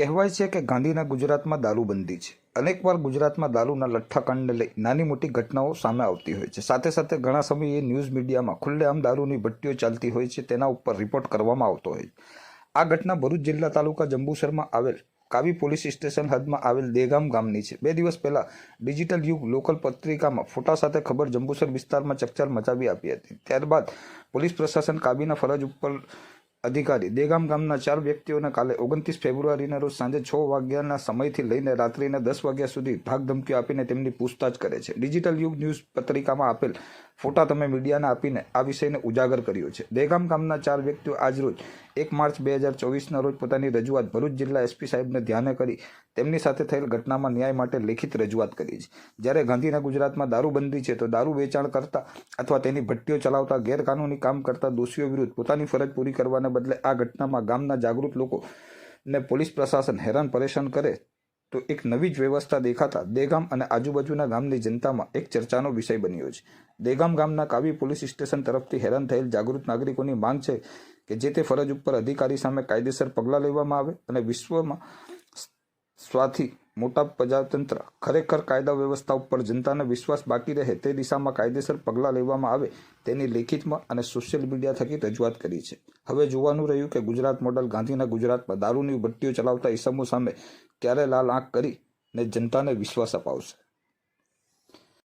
કહેવાય છે કે ગાંધીના ગુજરાતમાં દારૂબંધી છે. અનેકવાર ગુજરાતમાં દારૂના લઠ્ઠાકાંડને લઈ નાની મોટી ઘટનાઓ સામે આવતી હોય છે. સાથે સાથે ઘણા સમયે ન્યૂઝ મીડિયામાં ખુલ્લેઆમ દારૂની ભટ્ટીઓ ચાલતી હોય છે તેના ઉપર રિપોર્ટ કરવામાં આવતો હોય આ ઘટના ભરૂચ જિલ્લા તાલુકા જંબુસરમાં આવેલ કાવી પોલીસ સ્ટેશન હદમાં આવેલ દેગામ ગામની છે. બે દિવસ પહેલા ડિજિટલ યુગ લોકલ પત્રિકામાં ફોટા સાથે ખબર જંબુસર વિસ્તારમાં ચકચાર મચાવી આપી હતી. ત્યારબાદ પોલીસ પ્રશાસન કાબીના ફરજ ઉપર અધિકારી દેગામ ગામના ચાર વ્યક્તિઓને કાલે ઓગણત્રીસ ફેબ્રુઆરીના રોજ સાંજે છ વાગ્યાના સમયથી લઈને રાત્રિના દસ વાગ્યા સુધી ભાગ ધમકીઓ આપીને તેમની પૂછતાછ કરે છે. ડિજિટલ યુગ ન્યૂઝ પત્રિકામાં આપેલ ફોટા તમે મીડિયાને આપીને આ વિષયને ઉજાગર કર્યો છે. દહેગામ ગામના ચાર વ્યક્તિઓ આજરોજ એક માર્ચ બે હજાર ચોવીસના રોજ પોતાની રજૂઆત ભરૂચ જિલ્લા એસપી સાહેબને ધ્યાને કરી તેમની સાથે થયેલ ઘટનામાં ન્યાય માટે લેખિત રજૂઆત કરી છે. જ્યારે ગાંધીના ગુજરાતમાં દારૂબંધી છે તો દારૂ વેચાણ કરતા અથવા તેની ભટ્ટીઓ ચલાવતા ગેરકાનૂની કામ કરતા દોષીઓ વિરુદ્ધ પોતાની ફરજ પૂરી કરવાને બદલે આ ઘટનામાં ગામના જાગૃત લોકો ને પોલીસ પ્રશાસન હેરાન પરેશાન કરે તો એક નવી જ વ્યવસ્થા દેખાતા દેગામ અને આજુબાજુના ગામની જનતામાં એક ચર્ચાનો વિષય બન્યો છે. દેગામ ગામના કાવી પોલીસ સ્ટેશન તરફથી હેરાન થયેલ જાગૃત નાગરિકોની માંગ છે કે જે તે ફરજ ઉપર અધિકારી સામે કાયદેસર પગલાં લેવામાં આવે અને વિશ્વમાં સ્વાથી મોટા પ્રજાતંત્ર ખરેખર કાયદા વ્યવસ્થા ઉપર જનતાને વિશ્વાસ બાકી રહે તે દિશામાં કાયદેસર પગલાં લેવામાં આવે તેની લેખિતમાં અને સોશિયલ મીડિયા થકી રજૂઆત કરી છે. હવે જોવાનું રહ્યું કે ગુજરાત મોડલ ગાંધીના ગુજરાતમાં દારૂની ભટ્ટીઓ ચલાવતા ઇસમો સામે ક્યારે લાલ આંખ કરી ને જનતાને વિશ્વાસ અપાવશે.